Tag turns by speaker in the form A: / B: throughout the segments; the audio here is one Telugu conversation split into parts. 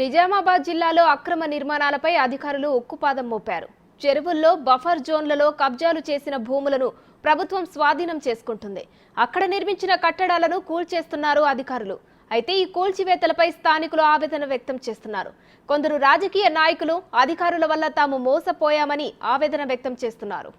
A: నిజామాబాద్ జిల్లాలో అక్రమ నిర్మాణాలపై అధికారులు ఉక్కుపాదం మోపారు. చెరువుల్లో బఫర్ జోన్లలో కబ్జాలు చేసిన భూములను ప్రభుత్వం స్వాధీనం చేసుకుంటుంది. అక్కడ నిర్మించిన కట్టడాలను కూల్చేస్తున్నారు అధికారులు. అయితే ఈ కూల్చివేతలపై స్థానికులు ఆవేదన వ్యక్తం చేస్తున్నారు. కొందరు రాజకీయ నాయకులు అధికారుల వల్ల తాము మోసపోయామని ఆవేదన వ్యక్తం చేస్తున్నారు.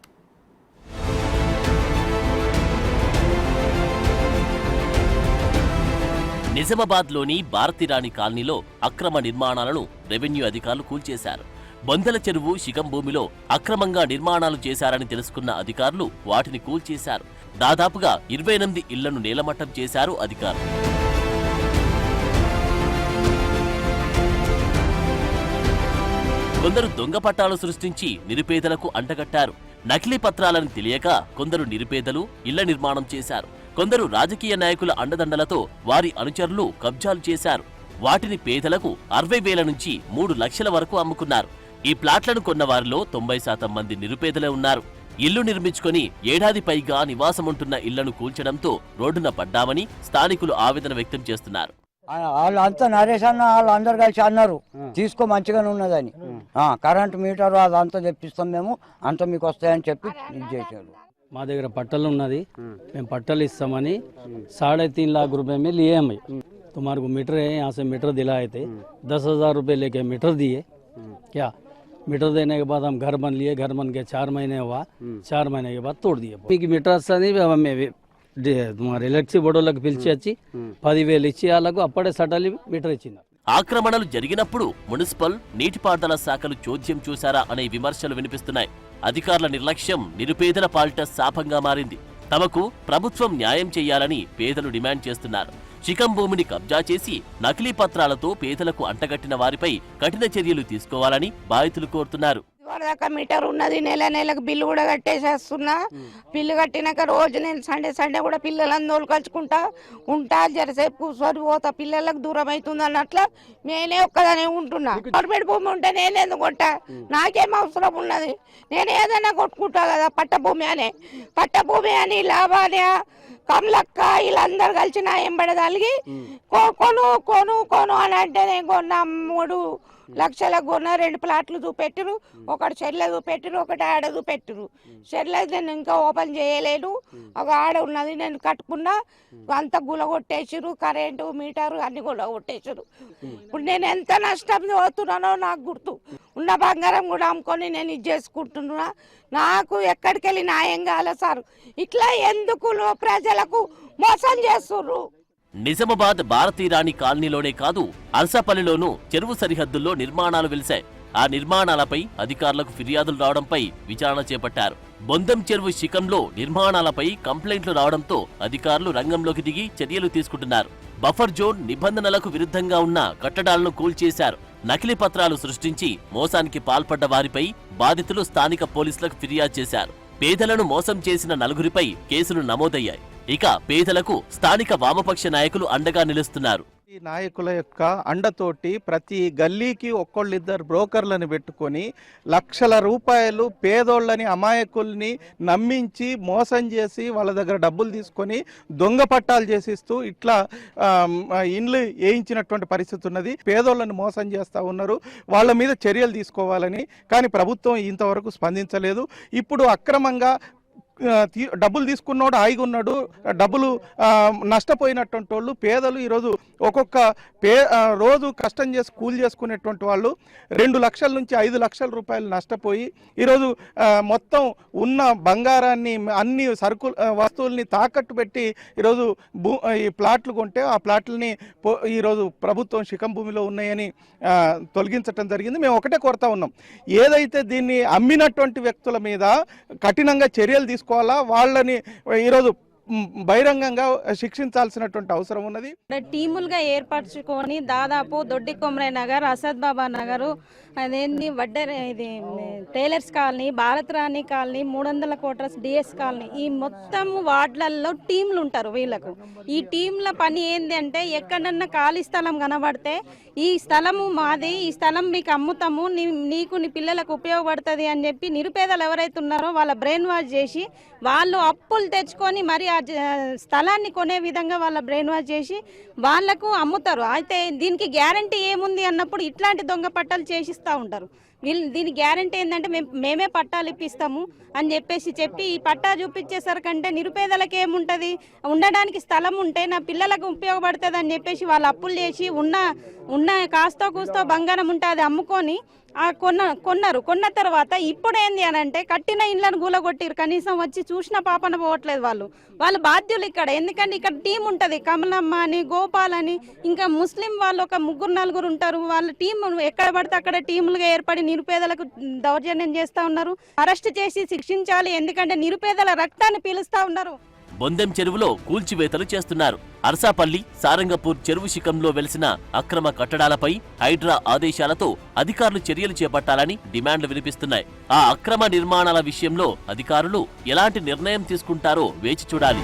B: నిజామాబాద్లోని భారతిరాణి కాలనీలో అక్రమ నిర్మాణాలను రెవెన్యూ అధికారులు కూల్చేశారు. బొందల చెరువు శిఖం భూమిలో అక్రమంగా నిర్మాణాలు చేశారని తెలుసుకున్న అధికారులు వాటిని కూల్చేశారు. దాదాపుగా ఇరవై ఎనిమిది ఇళ్ళను నేలమట్టం చేశారు అధికారులు. కొందరు దొంగ పట్టాలు సృష్టించి నిరుపేదలకు అంటగట్టారు. నకిలీ పత్రాలను తెలియక కొందరు నిరుపేదలు ఇళ్ళ నిర్మాణం చేశారు. కొందరు రాజకీయ నాయకుల అండదండలతో వారి అనుచరులు కబ్జాలు చేశారు. వాటిని పేదలకు అరవై వేల నుంచి మూడు లక్షల వరకు అమ్ముకున్నారు. ఈ ప్లాట్లను కొన్న వారిలో తొంభై శాతం మంది నిరుపేదలే ఉన్నారు. ఇల్లు నిర్మించుకొని ఏడాది పైగా నివాసముంటున్న ఇళ్ళను కూల్చడంతో రోడ్డున పడ్డామని స్థానికులు ఆవేదన వ్యక్తం చేస్తున్నారు.
C: ఆ- వాళ్ళంతా నరేష్ అన్న వాళ్ళు అందరు కలిసి అన్నారు. తీసుకో మంచిగానే ఉన్నదని. ఆ, కరెంట్ మీటర్ అదంతా తెప్పిస్తాం మేము. అంత మీకు వస్తాయని చెప్పి ఇది చేశారు.
D: మా దగ్గర పట్టలు ఉన్నది మేము పట్టలు ఇస్తామని साढ़े तीन लाख रुपए में लिए हमें तुम्हारे को मीटर है यहाँ से मीटर दिलाए थे दस हजार रुपये लेके मीटर दिए क्या मीटर देने के बाद हम घर बन लिए घर बन के चार महीने हुआ चार महीने के बाद तोड़ दिए మీకు మీటర్ వస్తుంది మేము తుమారు ఎలక్ట్రిసిటీ బోర్డులకు పిలిచి వచ్చి పదివేలు ఇచ్చి వాళ్ళకు అప్పుడే సటలి మీటర్ ఇచ్చింది
B: ఆక్రమణలు జరిగినప్పుడు మున్సిపల్ నీటిపారుదల శాఖలు చోద్యం చూశారా అనే విమర్శలు వినిపిస్తున్నాయి. అధికారుల నిర్లక్ష్యం నిరుపేదల పాలిట శాపంగా మారింది. తమకు ప్రభుత్వం న్యాయం చేయాలని పేదలు డిమాండ్ చేస్తున్నారు. చికం భూమిని కబ్జా చేసి నకిలీ పత్రాలతో పేదలకు అంటగట్టిన వారిపై కఠిన చర్యలు తీసుకోవాలని బాధితులు కోరుతున్నారు.
E: దాకా మీటర్ ఉన్నది. నెల నెలకు బిల్లు కూడా కట్టేసేస్తున్నా. బిల్లు కట్టినాక రోజు నేను సండే సండే కూడా పిల్లలను తోలుకొచ్చుకుంటా ఉంటా జరసేపు కూర్చొని పోతా. పిల్లలకు దూరం అవుతుంది అన్నట్ల నేనే ఒక్కదానే ఉంటున్నా. గవర్నమెంట్ భూమి ఉంటే నేను ఎందుకు కొంటా నాకేం అవసరం ఉన్నది? నేను ఏదైనా కొట్టుకుంటా కదా పట్ట భూమి అని. పట్ట భూమి అని లాభానే కమలక్క వీళ్ళందరూ కలిసి నా ఎంబడదలిగి కొ- కొను కొను కొను అని అంటే నేను కొన్నా. మూడు లక్షలకు కొన్న రెండు ప్లాట్లు చూపెట్టురు ఒకటి చెర్ల చూపెట్టురు ఒకటి ఆడ చూపెట్టురు. చెర్ల నేను ఇంకా ఓపెన్ చేయలేను ఒక ఆడ ఉన్నది నేను కట్టుకున్నా అంత గుల కొట్టేసిరు కరెంటు మీటరు అన్ని గుల ఇప్పుడు నేను ఎంత నష్టం పోతున్నానో నాకు గుర్తు. ఉన్న బంగారం కూడా అమ్ముకొని నేను ఇది చేసుకుంటున్నా. నాకు ఎక్కడికి వెళ్ళి న్యాయం కాలే సార్. ఇట్లా ఎందుకు ప్రజలకు మోసం చేస్తుర్రు?
B: నిజామాబాద్ భారతీరాణి కాలనీలోనే కాదు అరసపల్లిలోనూ చెరువు సరిహద్దుల్లో నిర్మాణాలు వెలిశాయి. ఆ నిర్మాణాలపై అధికారులకు ఫిర్యాదులు రావడంపై విచారణ చేపట్టారు. బొందం చెరువు శిఖంలో నిర్మాణాలపై కంప్లైంట్లు రావడంతో అధికారులు రంగంలోకి దిగి చర్యలు తీసుకుంటున్నారు. బఫర్ జోన్ నిబంధనలకు విరుద్ధంగా ఉన్న కట్టడాలను కూల్చేశారు. నకిలీ పత్రాలు సృష్టించి మోసానికి పాల్పడ్డ వారిపై బాధితులు స్థానిక పోలీసులకు ఫిర్యాదు చేశారు. పేదలను మోసం చేసిన నలుగురిపై కేసులు నమోదయ్యాయి. ఇక పేదలకు స్థానిక వామపక్ష నాయకులు అండగా నిలుస్తున్నారు.
F: ఈ నాయకుల యొక్క అండతోటి ప్రతి గల్లీకి ఒక్కళ్ళిద్దరు బ్రోకర్లను పెట్టుకొని లక్షల రూపాయలు పేదోళ్ళని అమాయకుల్ని నమ్మించి మోసం చేసి వాళ్ళ దగ్గర డబ్బులు తీసుకొని దొంగ పట్టాలు చేసిస్తూ ఇట్లా ఇండ్లు వేయించినటువంటి పరిస్థితి ఉన్నది. పేదోళ్ళని మోసం చేస్తూ ఉన్నారు. వాళ్ళ మీద చర్యలు తీసుకోవాలని కానీ ప్రభుత్వం ఇంతవరకు స్పందించలేదు. ఇప్పుడు అక్రమంగా డబ్బులు తీసుకున్నోడు హాయిగా ఉన్నాడు డబ్బులు నష్టపోయినటువంటి వాళ్ళు పేదలు ఈరోజు ఒక్కొక్క పే రోజు కష్టం చేసి కూలి చేసుకునేటువంటి వాళ్ళు రెండు లక్షల నుంచి ఐదు లక్షల రూపాయలు నష్టపోయి ఈరోజు మొత్తం ఉన్న బంగారాన్ని అన్ని సరుకులు వస్తువుల్ని తాకట్టు పెట్టి ఈరోజు భూ ఈ ప్లాట్లు కొంటే ఆ ప్లాట్లని పో- ఈరోజు ప్రభుత్వం శిఖం భూమిలో ఉన్నాయని తొలగించటం జరిగింది. మేము ఒకటే కోరుతా ఉన్నాం. ఏదైతే దీన్ని అమ్మినటువంటి వ్యక్తుల మీద కఠినంగా చర్యలు తీసుకోవాలా వాళ్ళని ఈరోజు బహిరంగంగా శిక్షించాల్సినటువంటి అవసరం ఉన్నది.
G: టీములుగా ఏర్పరచుకొని దాదాపు దొడ్డి కొమరై నగర్ అసద్ బాబా నగరు అదేంది వడ్డర్ ఇది tailors colony Bharat Rani colony మూడు వందల కోటర్స్ డిఎస్ కాలనీ ఈ మొత్తం వార్డులలో టీంలు ఉంటారు వీళ్ళకు. ఈ టీంల పని ఏంది అంటే ఎక్కడన్నా ఖాళీ స్థలం కనబడితే ఈ స్థలము మాది ఈ స్థలం మీకు అమ్ముతాము నీకు నీ పిల్లలకు ఉపయోగపడుతుంది అని చెప్పి నిరుపేదలు ఎవరైతే ఉన్నారో వాళ్ళ బ్రెయిన్ వాష్ చేసి వాళ్ళు అప్పులు తెచ్చుకొని మరి ఆ స్థలాన్ని కొనే విధంగా వాళ్ళ బ్రెయిన్ వాష్ చేసి వాళ్ళకు అమ్ముతారు. అయితే దీనికి గ్యారంటీ ఏముంది అన్నప్పుడు ఇట్లాంటి దొంగ పట్టాలు చేసిస్తూ ఉంటారు. వీళ్ళు దీని గ్యారంటీ ఏంటంటే మేము మేమే పట్టాలు ఇప్పిస్తాము అని చెప్పేసి చెప్పి ఈ పట్టా చూపించేసరికంటే నిరుపేదలకు ఏముంటుంది? ఉండడానికి స్థలం ఉంటే నా పిల్లలకు ఉపయోగపడుతుంది అని చెప్పేసి వాళ్ళు అప్పులు చేసి ఉన్న ఉన్న కాస్తో కూస్తో బంగారం ఉంటే అది అమ్ముకొని కొన్న కొన్నారు. కొన్న తర్వాత ఇప్పుడు ఏంది అని అంటే కట్టిన ఇండ్లను గూలగొట్టిరు. కనీసం వచ్చి చూసిన పాపన పోవట్లేదు వాళ్ళు. వాళ్ళు బాధ్యులు ఇక్కడ. ఎందుకంటే ఇక్కడ టీం ఉంటుంది. కమలమ్మ అని గోపాల్ అని ఇంకా ముస్లిం వాళ్ళు ఒక ముగ్గురు నలుగురు ఉంటారు. వాళ్ళ టీం ఎక్కడ పడితే అక్కడ టీములుగా ఏర్పడి నిరుపేదలకు దౌర్జన్యం చేస్తూ ఉన్నారు. అరెస్ట్ చేసి శిక్షించాలి. ఎందుకంటే నిరుపేదల రక్తాన్ని పీలుస్తూ ఉన్నారు.
B: బొందెం చెరువులో కూల్చివేతలు చేస్తున్నారు. అర్సాపల్లి సారంగపూర్ చెరువు శిఖంలో వెలిసిన అక్రమ కట్టడాలపై హైడ్రా ఆదేశాలతో అధికారులు చర్యలు చేపట్టాలని డిమాండ్లు వినిపిస్తున్నాయి. ఆ అక్రమ నిర్మాణాల విషయంలో అధికారులు ఎలాంటి నిర్ణయం తీసుకుంటారో వేచి చూడాలి.